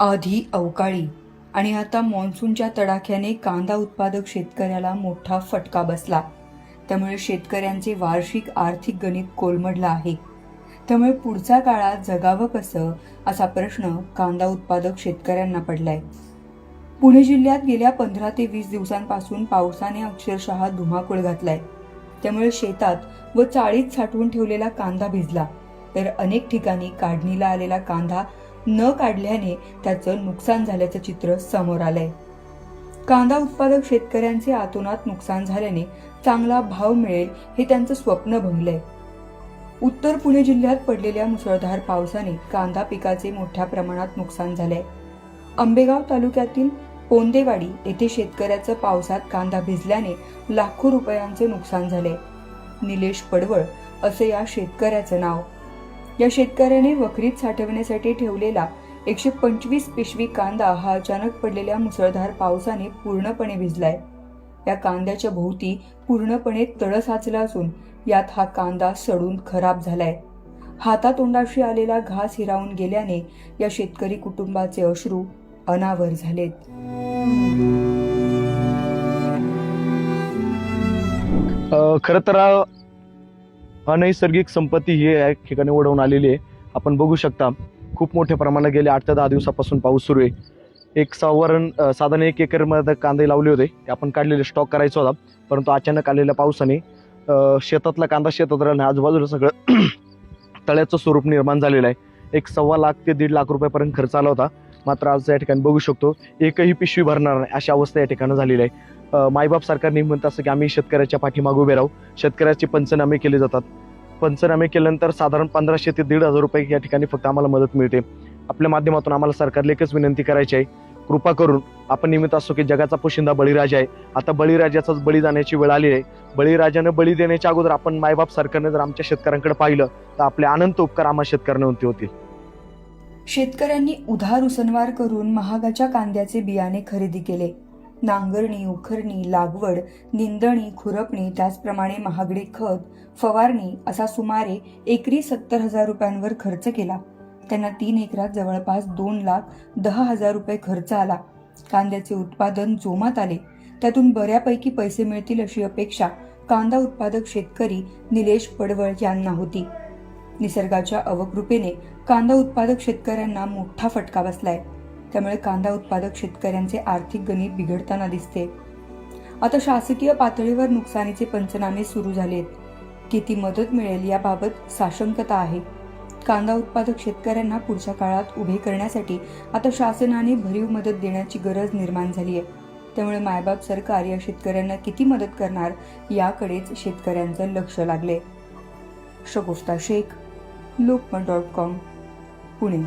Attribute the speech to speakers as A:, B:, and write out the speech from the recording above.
A: आधी अवकाळी आणि आता मान्सूनच्या तडाख्याने कांदा उत्पादक शेतकऱ्याला मोठा फटका बसला. त्यामुळे शेतकऱ्यांचे वार्षिक आर्थिक गणित कोलमडलं आहे. त्यामुळे पुढच्या काळात जगावं कसं असा प्रश्न कांदा उत्पादक शेतकऱ्यांना पडलाय. पुणे जिल्ह्यात गेल्या पंधरा ते वीस दिवसांपासून पावसाने अक्षरशः धुमाकूळ घातलाय. त्यामुळे शेतात व चाळीत साठवून ठेवलेला कांदा भिजला. तर अनेक ठिकाणी काढणीला आलेला कांदा न काढल्याने त्याचं नुकसान झाल्याचं चित्र समोर आलंय. कांदा उत्पादक शेतकऱ्यांचे आतोनात नुकसान झाल्याने चांगला भाव मिळेल हे त्यांचं स्वप्न भंगलंय उत्तर पुणे जिल्ह्यात पडलेल्या मुसळधार पावसाने कांदा पिकाचे मोठ्या प्रमाणात नुकसान झालंय. आंबेगाव तालुक्यातील पोंदेवाडी येथे शेतकऱ्याचं पावसात कांदा भिजल्याने लाखो रुपयांचे नुकसान झाले निलेश पडवळ असे या शेतकऱ्याचं नाव. या शेतकऱ्याने वखरीत साठवण्यासाठी ठेवलेला एकशे पंचवीस पिशवी कांदा हा अचानक पडलेल्या मुसळधार पावसाने पूर्णपणे भिजलाय. या कांद्याच्या भोवती पूर्णपणे तळ साचला असून यात हा कांदा सडून खराब झालाय. हातातोंडाशी आलेला घास हिरावून गेल्याने या शेतकरी कुटुंबाचे अश्रू अनावर झालेत.
B: अ, खरं तर अनैसर्गिक संपत्ती ही या ठिकाणी ओढवून आलेली आहे. आपण बघू शकता खूप मोठ्या प्रमाणात गेले आठ ते दहा दिवसापासून पाऊस सुरू आहे. एक साधारण साधारण एक एकरमध्ये कांदे लावले होते. ते आपण काढलेले स्टॉक करायचा होता परंतु अचानक आलेल्या पावसाने शेतातला कांदा शेतात राहिला आजूबाजूला सगळं तळ्याचं स्वरूप निर्माण झालेलं आहे. एक सव्वा लाख ते दीड लाख रुपयापर्यंत खर्च आला होता. मात्र आज या ठिकाणी बघू शकतो एकही पिशवी भरणार नाही अशी अवस्था या ठिकाणी झालेली आहे. मायबाप सरकार नेहमी म्हणत असं की आम्ही शेतकऱ्याच्या पाठीमागे उभे राहू. शेतकऱ्याचे पंचनामे केले जातात. पंचनामे केल्यानंतर साधारण पंधराशे ते दीड हजार रुपये या ठिकाणी फक्त आम्हाला मदत मिळते. आपल्या माध्यमातून आम्हाला सरकारला एकच विनंती करायची आहे. कृपा करून आपण निमित्त असतो की जगाचा पोशिंदा बळीराजा आहे. आता बळीराजाचाच बळी जाण्याची वेळ आली आहे. बळीराजानं बळी देण्याच्या अगोदर आपण मायबाप सरकारने जर आमच्या शेतकऱ्यांकडे पाहिलं तर आपले अनंत उपकार आम्हा शेतकऱ्यांना होतील.
A: शेतकऱ्यांनी उधार उसनवार करून महागाच्या कांद्याचे बियाणे खरेदी केले. नांगरणी उखरणी लागवड निंदणी खुरपणी त्याचप्रमाणे महागडे खत फवारणी असा सुमारे एकरी सत्तर हजार रुपयांवर खर्च केला. त्यांना तीन एकरात जवळपास दोन लाख दहा हजार रुपये खर्च आला. कांद्याचे उत्पादन जोमात आले. त्यातून बऱ्यापैकी पैसे मिळतील अशी अपेक्षा कांदा उत्पादक शेतकरी निलेश पडवळ यांना होती. निसर्गाच्या अवकृपेने कांदा उत्पादक शेतकऱ्यांना मोठा फटका बसलाय. त्यामुळे कांदा उत्पादक शेतकऱ्यांचे आर्थिक गणित बिघडताना दिसते. आता शासकीय पातळीवर नुकसानीचे पंचनामे सुरू झालेत. किती मदत मिळेल याबाबत साशंकता आहे. कांदा उत्पादक शेतकऱ्यांना पुढच्या काळात उभे करण्यासाठी आता शासनाने भरीव मदत देण्याची गरज निर्माण झाली आहे. त्यामुळे मायबाप सरकार या शेतकऱ्यांना किती मदत करणार याकडेच शेतकऱ्यांचं लक्ष लागले. Shagufta Shaikh Lokmat dot com Pune.